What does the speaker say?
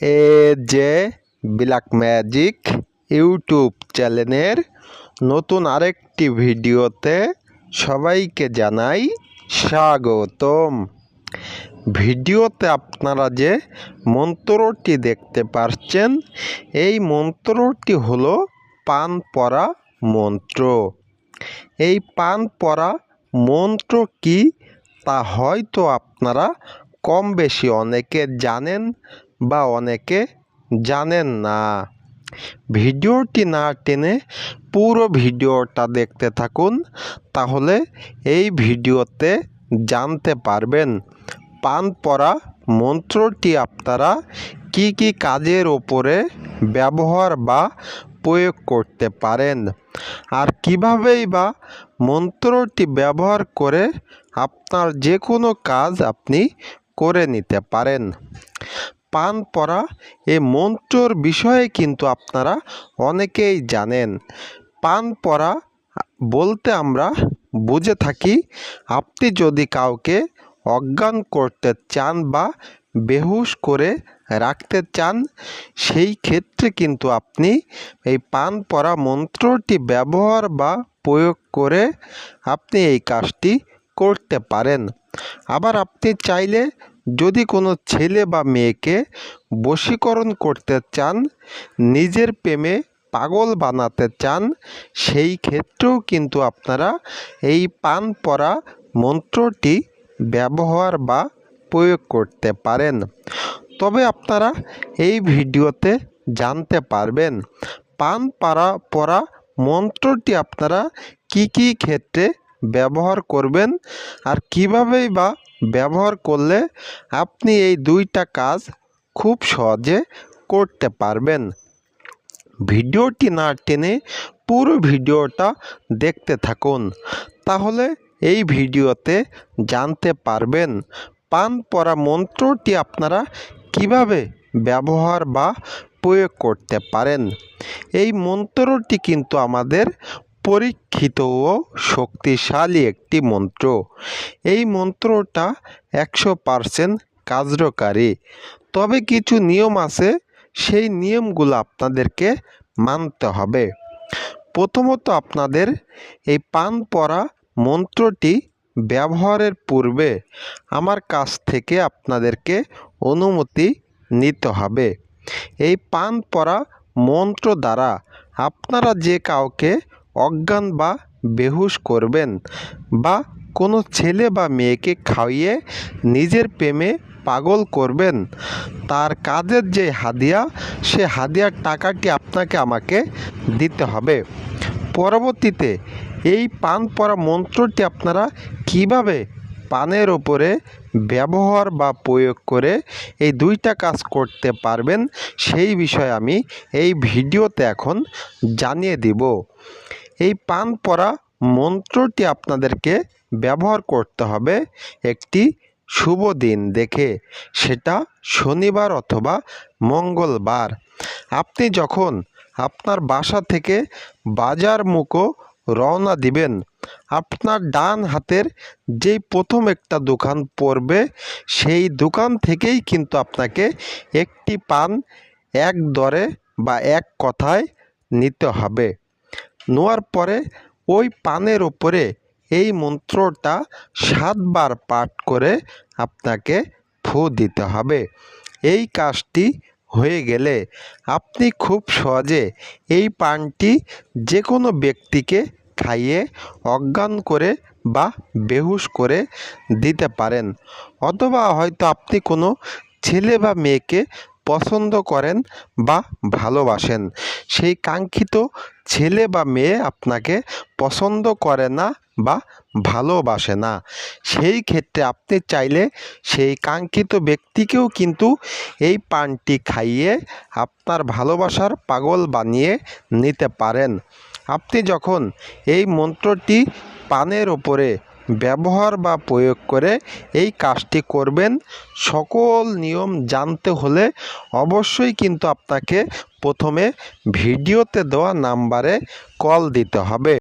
A J black magic YouTube চ্যানেলের নতুন আরেকটি ভিডিওতে সবাইকে জানাই স্বাগতম। ভিডিওতে আপনারা যে মন্ত্রটি দেখতে পাচ্ছেন এই মন্ত্রটি হলো পান পরা মন্ত্র। এই পান পরা মন্ত্র কি তা হয়তো আপনারা কম বেশি অনেকে জানেন বা অনেকে জানেন না। ভিডিওটি না টেনে পুরো ভিডিওটা দেখতে থাকুন, তাহলে এই ভিডিওতে জানতে পারবেন পান পরা মন্ত্রটি আপনারা কি কি কাজের ওপরে ব্যবহার বা প্রয়োগ করতে পারেন, আর কীভাবেই বা মন্ত্রটি ব্যবহার করে আপনার যে কোনো কাজ আপনি করে নিতে পারেন। পান পরা এই মন্ত্রর বিষয়ে কিন্তু আপনারা অনেকেই জানেন। পান পরা বলতে আমরা বুঝে থাকি, আপনি যদি কাউকে অজ্ঞান করতে চান বা বেহুশ করে রাখতে চান, সেই ক্ষেত্রে কিন্তু আপনি এই পান পরা মন্ত্রটি ব্যবহার বা প্রয়োগ করে আপনি এই কাজটি করতে পারেন। আবার আপনি চাইলে যদি কোনো ছেলে বা মেয়েকে বশীকরণ করতে চান, নিজের প্রেমে পাগল বানাতে চান, সেই ক্ষেত্রেও কিন্তু আপনারা এই পান পরা মন্ত্রটি ব্যবহার বা প্রয়োগ করতে পারেন। তবে আপনারা এই ভিডিওতে জানতে পারবেন, পান পাড়া পরা মন্ত্রটি আপনারা কি কি ক্ষেত্রে ব্যবহার করবেন আর কীভাবেই বা ব্যবহার করলে আপনি এই দুইটা কাজ খুব সহজে করতে পারবেন। ভিডিওটি না টেনে পুরো ভিডিওটা দেখতে থাকুন, তাহলে এই ভিডিওতে জানতে পারবেন পান পরা মন্ত্রটি আপনারা কীভাবে ব্যবহার বা প্রয়োগ করতে পারেন। এই মন্ত্রটি কিন্তু আমাদের পরীক্ষিত ও শক্তিশালী একটি মন্ত্র। এই মন্ত্রটা একশো পারসেন্ট কার্যকারী। তবে কিছু নিয়ম আছে, সেই নিয়মগুলো আপনাদেরকে মানতে হবে। প্রথমত আপনাদের এই পান পরা মন্ত্রটি ব্যবহারের পূর্বে আমার কাছ থেকে আপনাদেরকে অনুমতি নিতে হবে। এই পান পরা মন্ত্র দ্বারা আপনারা যে কাউকে অজ্ঞান বা বেহুশ করবেন বা কোনো ছেলে বা মেয়েকে খাইয়ে নিজের প্রেমে পাগল করবেন। তার কাজের যে হাদিয়া, সে হাদিয়ার টাকাটি আপনাকে আমাকে দিতে হবে। পরবর্তীতে এই পান পরা মন্ত্রটি আপনারা কীভাবে পানের ওপরে ব্যবহার বা প্রয়োগ করে এই দুইটা কাজ করতে পারবেন, সেই বিষয়ে আমি এই ভিডিওতে এখন জানিয়ে দিব। এই পান পরা মন্ত্রটি আপনাদেরকে ব্যবহার করতে হবে একটি শুভ দিন দেখে, সেটা শনিবার অথবা মঙ্গলবার। আপনি যখন আপনার বাসা থেকে বাজার মুখো রওনা দিবেন। আপনার ডান হাতের যেই প্রথম একটা দোকান পড়বে, সেই দোকান থেকেই কিন্তু আপনাকে একটি পান এক দরে বা এক কথায় নিতে হবে। নেওয়ার পরে ওই পানের ওপরে এই মন্ত্রটা সাতবার পাঠ করে আপনাকে ফু দিতে হবে। এই কাজটি হয়ে গেলে আপনি খুব সহজে এই পানটি যে কোনো ব্যক্তিকে খাইয়ে অজ্ঞান করে বা বেহুশ করে দিতে পারেন। অথবা হয়তো আপনি কোনো ছেলে বা মেয়েকে পছন্দ করেন বা ভালোবাসেন। সেই কাঙ্ক্ষিত ছেলে বা মেয়ে আপনাকে পছন্দ করে না বা ভালোবাসে না। সেই ক্ষেত্রে আপনি চাইলে সেই কাঙ্ক্ষিত ব্যক্তিকেও কিন্তু এই পানটি খাইয়ে আপনার ভালোবাসার পাগল বানিয়ে নিতে পারেন। আপনি যখন এই মন্ত্রটি পানের ওপরে ব্যবহার বা প্রয়োগ করে এই কাজটি করবেন, সকল নিয়ম জানতে হলে অবশ্যই কিন্তু আপনাকে প্রথমে ভিডিওতে দেওয়া নাম্বারে কল দিতে হবে।